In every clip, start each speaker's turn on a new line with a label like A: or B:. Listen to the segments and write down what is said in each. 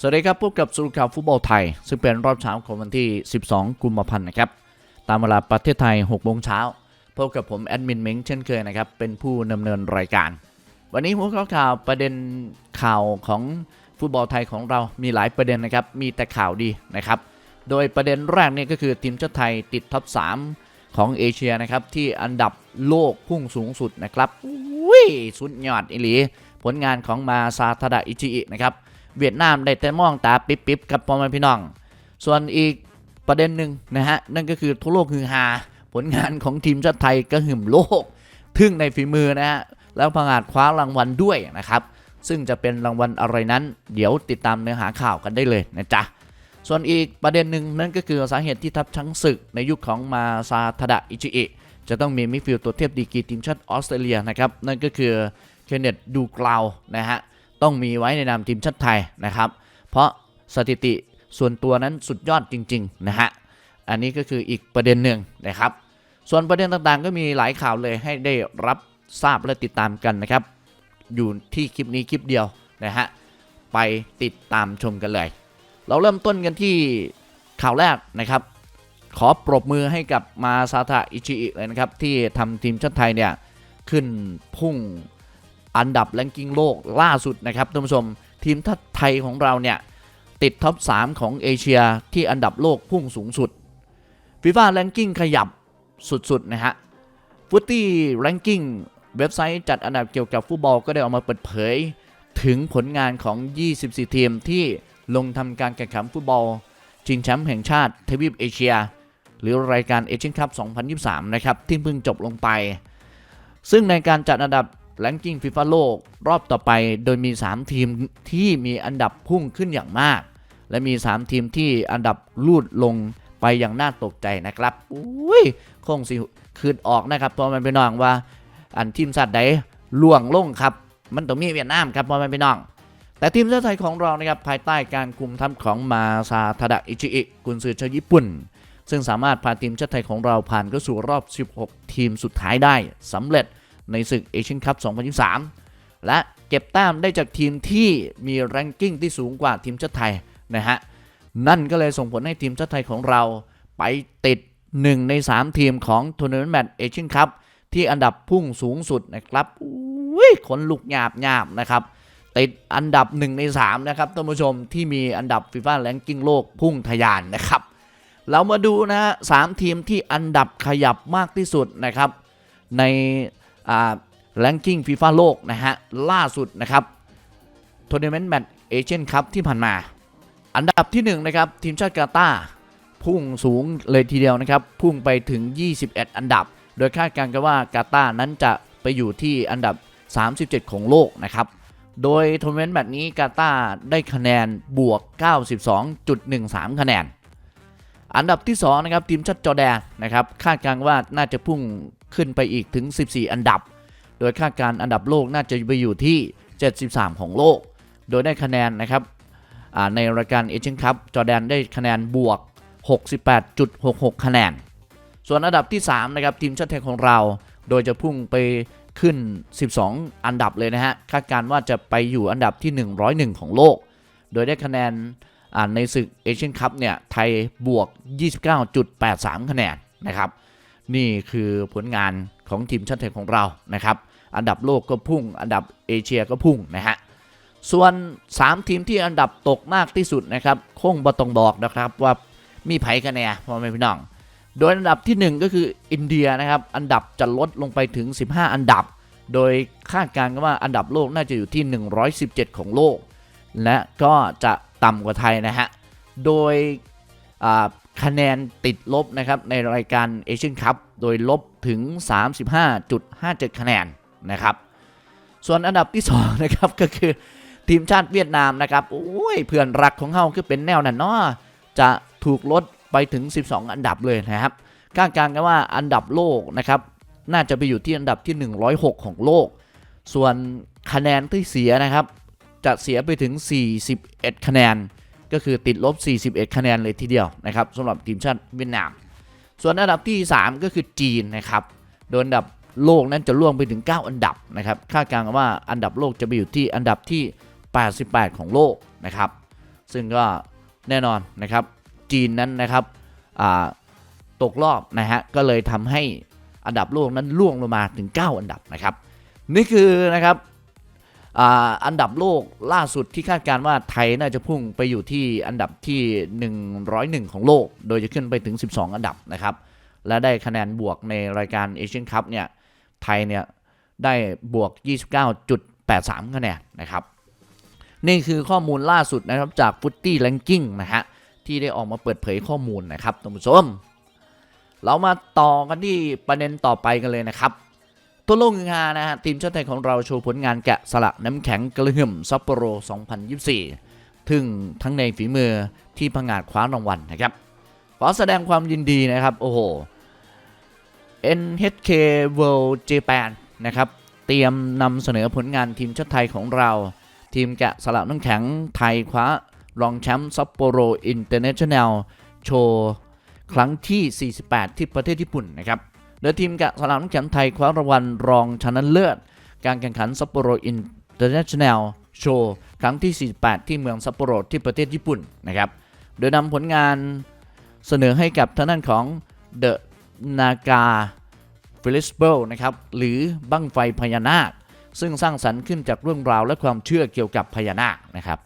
A: สวัสดีครับพบกับสรุปข่าวฟุตบอลไทย ซึ่งเป็นรอบเช้าของวันที่ 12 กุมภาพันธ์นะครับ ตามเวลาประเทศไทย 6 โมงเช้าพบกับผมแอดมินเม้งเช่นเคยนะครับ เป็นผู้ดำเนินรายการ วันนี้หัวข้อข่าวประเด็นข่าวของฟุตบอลไทยของเรามีหลายประเด็นนะครับ มีแต่ข่าวดีนะครับ โดยประเด็นแรกนี่ก็คือทีมชาติไทยติดท็อป 3 ของเอเชียนะครับที่อันดับโลกพุ่งสูงสุดนะครับอุ้ยสุดยอดอิลีผลงานของมาซาทาดะอิจินะครับ เวียดนามได้แต่มองตาปิ๊บๆครับพ่อแม่พี่น้อง ส่วนอีกประเด็นหนึ่งนะฮะนั่นก็คือทั่วโลกฮือฮาผลงานของทีมชาติไทยก็หึ่มโลก ทึ่งในฝีมือนะฮะแล้วพังอาจคว้ารางวัลด้วยนะครับ ซึ่งจะเป็นรางวัลอะไรนั้น เดี๋ยวติดตามเนื้อหาข่าวกันได้เลยนะจ๊ะส่วนอีกประเด็นหนึ่งนั่นก็คือสาเหตุที่ทัพช้างศึกในยุคของมาซาทดะอิจิอิจะต้องมีมิดฟิลด์ตัวเทียบดีกีทีมชาติออสเตรเลียนะครับนั่นก็คือเคนเนตดูกราวนะฮะ ต้องมีไว้ในนามทีมชาติไทยนะครับ เพราะสถิติส่วนตัวนั้นสุดยอดจริงๆนะฮะอันนี้ก็คืออีกประเด็นหนึ่งนะครับ ส่วนประเด็นต่างๆ ก็มีหลายข่าวเลยให้ได้รับทราบและติดตามกันนะครับ อยู่ที่คลิปนี้คลิปเดียวนะฮะไปติดตามชมกันเลย เราเริ่มต้นกันที่ข่าวแรกนะครับ ขอปรบมือให้กับมาซาทะอิชิอิเลยนะครับ ที่ทำทีมชาติไทยเนี่ยขึ้นพุ่ง อันดับแรงกิ้งโลกล่าสุดนะครับท่านผู้ชม ทีมทัพไทยของเราเนี่ย ติดท็อป 3 ของเอเชียที่อันดับโลกพุ่งสูงสุดฟีฟ่าแรงกิ้งขยับสุด ๆ นะฮะฟุตตี้แรงกิ้งเว็บไซต์จัดอันดับเกี่ยวกับฟุตบอลก็ได้ออกมาเปิดเผย ถึงผลงานของ 24 ทีมที่ลงทำการแข่งขันฟุตบอลชิงแชมป์แห่งชาติทวีปเอเชีย หรือรายการเอเชียนคัพ 2023 นะครับ ที่เพิ่งจบลงไป ซึ่งในการจัดอันดับ แรงกิ้งฟีฟ่าโลกรอบต่อไปโดยมี 3 ทีมที่มีอันดับพุ่งขึ้นอย่างมาก และมี 3 ทีมที่อันดับลูดลงไปอย่างน่าตกใจนะครับอุ้ยคงสิคืนออกนะครับเพอมันไปน้องว่า อันทีมชาติใดล่วงลงครับ มันต้องมีเวียดนามครับเพอมันไปน้อง แต่ทีมชาติไทยของเรานะครับภายใต้การคุมทัพของมาซาทาดะอิชิอิกุนซือชาวญี่ปุ่น ซึ่งสามารถพาทีมชาติไทยของเราผ่านเข้าสู่รอบ 16 ทีมสุดท้ายได้สำเร็จ ในศึกเอเชียนคัพ 2023 และเก็บแต้มได้จากทีมที่มีแรงกิ้งที่สูงกว่าทีมชาติไทยนะฮะ นั่นก็เลยส่งผลให้ทีมชาติไทยของเราไปติด 1 ใน 3 ทีมของทัวร์นาเมนต์แมตช์เอเชียนคัพที่อันดับพุ่งสูงสุดนะครับอุ้ยขนลุกหยาบหยาบนะครับ ติดอันดับ 1 ใน 3 นะครับท่านผู้ชมที่มีอันดับฟีฟ่าแรงกิ้งโลกพุ่งทะยานนะครับ เรามาดูนะฮะสามทีมที่อันดับขยับมากที่สุดนะครับใน แรงกิ้งฟีฟ่าโลกนะฮะล่าสุดนะครับทัวร์นาเมนต์แมตช์เอเชียนคัพที่ผ่านมา อันดับที่1นะครับทีมชาติกาตาร์พุ่งสูงเลยทีเดียวนะครับ พุ่งไปถึง 21 อันดับ โดยคาดการณ์กันว่ากาตาร์นั้นจะไปอยู่ที่อันดับ 37 ของโลกนะครับ โดยทัวร์นาเมนต์แบบนี้กาตาร์ได้คะแนนบวก 92.13 คะแนน อันดับที่2นะครับทีมชาติจอแดนนะครับคาดการณ์ว่าน่าจะพุ่งขึ้นไปอีกถึง 14 อันดับ โดยคาดการณ์อันดับโลกน่าจะไปอยู่ที่ 73 ของโลก โดยได้คะแนนนะครับในรายการเอเชียนคัพจอแดนได้คะแนนบวก 68.66 คะแนน ส่วนอันดับที่3นะครับทีมชาติไทยของเรา โดยจะพุ่งไปขึ้น 12 อันดับเลยนะฮะคาดการณ์ว่าจะไปอยู่อันดับที่ 101 ของโลก โดยได้คะแนน ในศึกเอเชียนคัพเนี่ยไทยบวก 29.83 คะแนนนะครับนี่คือผลงานของทีมชาติไทยของเรานะครับ อันดับโลกก็พุ่ง อันดับเอเชียก็พุ่งนะฮะ ส่วน 3 ทีมที่อันดับตกมากที่สุดนะครับ คงบ่ต้องบอกนะครับว่ามีไผกันแน่พ่อแม่พี่น้อง โดยอันดับที่ 1 ก็คืออินเดียนะครับ อันดับจะลดลงไปถึง 15 อันดับ โดยคาดการณ์กันว่าอันดับโลกน่าจะอยู่ที่ 117 ของโลก และก็จะ ต่ำกว่าไทยนะฮะ โดยคะแนนติดลบนะครับในรายการเอเชียนคัพโดยลบถึง 35.57 คะแนนนะครับ ส่วนอันดับที่ 2 นะครับก็คือทีมชาติเวียดนามนะครับโอ้ยเพื่อนรักของเฮาคือเป็นแนวนั้นเนาะจะถูกลดไปถึง 12 อันดับเลยนะครับคาดการณ์กันว่าอันดับโลกนะครับน่าจะไปอยู่ที่อันดับที่ 106 ของโลก ส่วนคะแนนที่เสียนะครับ จะเสียไปถึง 41 คะแนน ก็คือติดลบ 41 คะแนนเลยทีเดียวนะครับสำหรับทีมชาติเวียดนาม ส่วนอันดับที่ 3 ก็คือจีนนะครับ โดยอันดับโลกนั้นจะล่วงไปถึง 9 อันดับนะครับ คาดการณ์ว่าอันดับโลกจะไปอยู่ที่อันดับที่ 88 ของโลกนะครับ ซึ่งก็แน่นอนนะครับ จีนนั้นนะครับตกรอบนะฮะ ก็เลยทำให้อันดับโลกนั้นล่วงลงมาถึง 9 อันดับนะครับ นี่คือนะครับ อันดับโลกล่าสุดที่คาดการณ์ว่าไทยน่าจะพุ่งไปอยู่ที่อันดับที่ 101 ของโลก โดยจะขึ้นไปถึง 12 อันดับนะครับ และได้คะแนนบวกในรายการเอเชียนคัพเนี่ยไทยเนี่ยได้บวก 29.83 คะแนนนะครับ นี่คือข้อมูลล่าสุดนะครับจากฟุตตี้แลนกิ้งนะฮะที่ได้ออกมาเปิดเผยข้อมูลนะครับท่านผู้ชมเรามาต่อกันที่ประเด็นต่อไปกันเลยนะครับ ตัวโลกงานนะฮะทีมชาติไทยของเราโชว์ผลงานแกะสลักน้ำแข็งกระหึ่มซัปโปโร 2024 ถึงทั้งในฝีมือที่พังงาดคว้ารางวัลนะครับ ขอแสดงความยินดีนะครับ โอ้โห NHK World Japan นะครับเตรียมนำเสนอผลงานทีมชาติไทยของเรา ทีมแกะสลักน้ำแข็งไทยคว้ารองแชมป์ซัปโปโรอินเตอร์เนชั่นแนลโชว์ครั้งที่ 48 ที่ประเทศญี่ปุ่นนะครับ โดยทีมแกะสลักน้ำแข็งไทยคว้ารางวัลรองชนะเลิศการแข่งขันซัปโปโรอินเตอร์เนชั่นแนลโชว์ครั้งที่ 48 ที่เมืองซัปโปโรที่ประเทศญี่ปุ่นนะครับ โดยนำผลงานเสนอให้กับทางด้านของเดอะนากาฟิลิสเบิลนะครับ หรือบั้งไฟพญานาค ซึ่งสร้างสรรค์ขึ้นจากเรื่องราวและความเชื่อเกี่ยวกับพญานาคนะครับ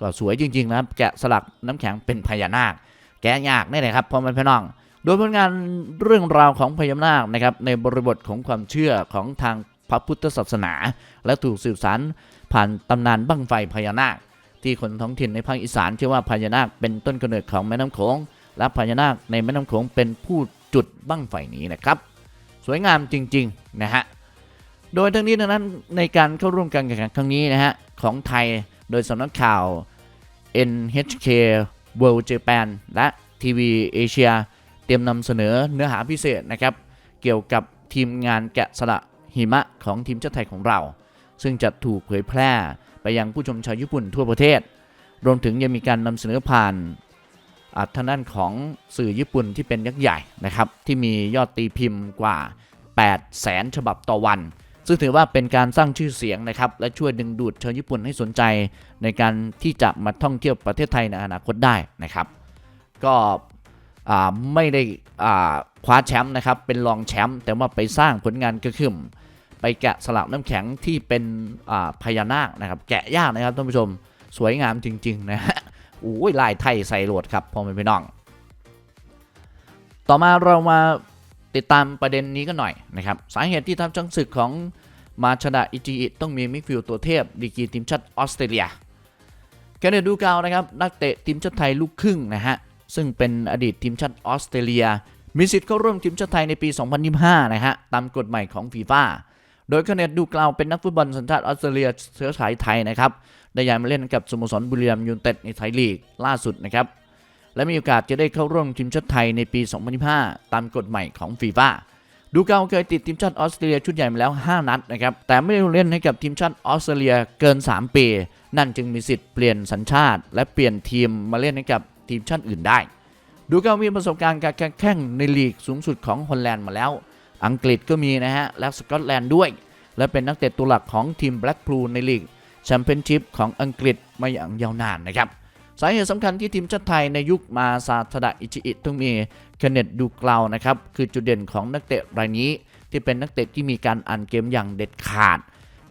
A: ก็สวยจริงๆนะครับ แกะสลักน้ำแข็งเป็นพญานาค แกะยากนี่แหละครับพ่อแม่พี่น้อง โดยผลงานเรื่องราวของพญานาคนะครับในบริบทของความเชื่อของทางพระพุทธศาสนา และถูกสื่อสารผ่านตำนานบั้งไฟพญานาค ที่คนท้องถิ่นในภาคอีสานเชื่อว่าพญานาคเป็นต้นกำเนิดของแม่น้ำโขงและพญานาคในแม่น้ำโขงเป็นผู้จุดบั้งไฟนี้นะครับ สวยงามจริงๆนะฮะโดยทั้งนี้ทั้งนั้นในการเข้าร่วมการแข่งขันครั้งนี้นะฮะของไทยโดยสำนักข่าว NHK World Japan และทีวีเอเชีย เตรียมนำเสนอเนื้อหาพิเศษนะครับ เกี่ยวกับทีมงานแกะสลักหิมะของทีมชาติไทยของเรา ซึ่งจะถูกเผยแพร่ไปยังผู้ชมชาวญี่ปุ่นทั่วประเทศ รวมถึงยังมีการนำเสนอผ่านอ่าทางด้านของสื่อญี่ปุ่นที่เป็นยักษ์ใหญ่นะครับที่มียอดตีพิมพ์กว่า8แสนฉบับต่อวัน ซึ่งถือว่าเป็นการสร้างชื่อเสียงนะครับและช่วยดึงดูดชาวญี่ปุ่นให้สนใจ ในการที่จะมาท่องเที่ยวประเทศไทยในอนาคตได้นะครับ ก็ ไม่ได้คว้าแชมป์นะครับเป็นรองแชมป์แต่ว่าไปสร้างผลงานกระขึ้มไปแกะสลักน้ำแข็งที่เป็นพญานาคนะครับ แกะยากนะครับท่านผู้ชมสวยงามจริงๆนะฮะโอ้ยลายไทยใส่โหลดครับพ่อแม่พี่น้อง ต่อมาเรามาติดตามประเด็นนี้กันหน่อยนะครับสาเหตุที่ทัพช้างศึกของมาชดาอิจิอิต้องมีมิฟิลตัวเทพดีกีทีมชาติออสเตรเลียแกเนดูกาวนะครับนักเตะทีมชาติไทยลูกครึ่งนะฮะ ซึ่งเป็นอดีตทีมชาติออสเตรเลีย มีสิทธิ์เข้าร่วมทีมชาติไทยในปี 2025 นะฮะ ตามกฎใหม่ของฟีฟ่าโดยแคเนตดูกลาวเป็นนักฟุตบอลสัญชาติออสเตรเลียเชื้อสายไทยนะครับ ได้ย้ายมาเล่นกับสโมสรบุรีรัมย์ยูไนเต็ดในไทยลีกล่าสุดนะครับ และมีโอกาสจะได้เข้าร่วมทีมชาติไทยในปี 2025 ตามกฎใหม่ของฟีฟ่าดูเกาเคยติดทีมชาติออสเตรเลียชุดใหญ่มาแล้ว 5 นัดนะครับ แต่ไม่ได้ลงเล่นให้กับทีมชาติออสเตรเลียเกิน 3 ปี นั่นจึงมีสิทธิ์เปลี่ยนสัญชาติ และเปลี่ยนทีมมาเล่นให้กับ ทีมชาติอื่นได้ ดูเกามีประสบการณ์การแข่งในลีกสูงสุดของฮอลแลนด์มาแล้ว อังกฤษก็มีนะฮะ และสกอตแลนด์ด้วย และเป็นนักเตะตัวหลักของทีมแบล็กพลูในลีกแชมเปี้ยนชิพของอังกฤษมาอย่างยาวนานนะครับสาเหตุสำคัญที่ทีมชาติไทยในยุคมาซาทดะอิชิอิต้องมีเคนเนตดูกลาวนะครับคือจุดเด่นของนักเตะรายนี้ ที่เป็นนักเตะที่มีการอ่านเกมอย่างเด็ดขาด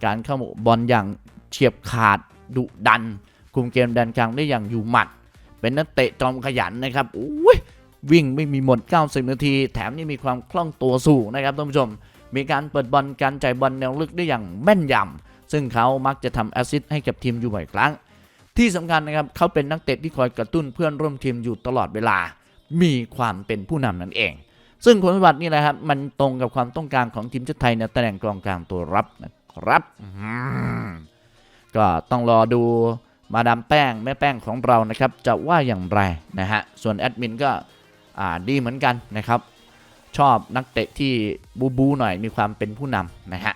A: การเข้าบอลอย่างเฉียบขาดดุดัน คุมเกมแดนกลางได้อย่างอยู่หมัด เป็นนักเตะจอมขยันนะครับอุ้ยวิ่งไม่มีหมด 90 นาที แถมยังมีความคล่องตัวสูงนะครับท่านผู้ชม มีการเปิดบอลการจ่ายบอลแนวลึกได้อย่างแม่นยำซึ่งเขามักจะทำแอสซิสต์ให้กับทีมอยู่บ่อยครั้ง ที่สำคัญนะครับเขาเป็นนักเตะที่คอยกระตุ้นเพื่อนร่วมทีมอยู่ตลอดเวลา มีความเป็นผู้นำนั่นเอง ซึ่งคุณสมบัตินี่แหละครับมันตรงกับความต้องการของทีมชาติไทยในตำแหน่งกองกลางตัวรับนะครับก็ต้องรอดู มาดามแป้งแม่แป้งของเรานะครับจะว่าอย่างไรนะฮะส่วนแอดมินก็ดีเหมือนกันนะครับ ชอบนักเตะที่บูบูหน่อยมีความเป็นผู้นำนะฮะ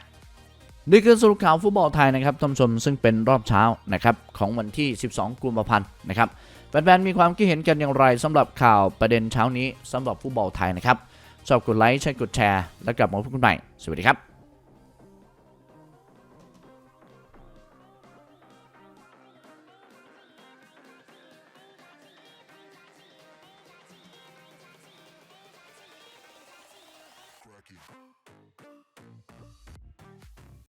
A: นี่คือสรุปข่าวฟุตบอลไทยนะครับท่านผู้ชมซึ่งเป็นรอบเช้านะครับของวันที่ 12 กุมภาพันธ์นะครับแฟนๆมีความคิดเห็นกันอย่างไรสำหรับข่าวประเด็นเช้านี้สำหรับฟุตบอลไทยนะครับชอบกดไลค์ใช่กดแชร์ แล้วกลับมาพบกันใหม่ สวัสดีครับ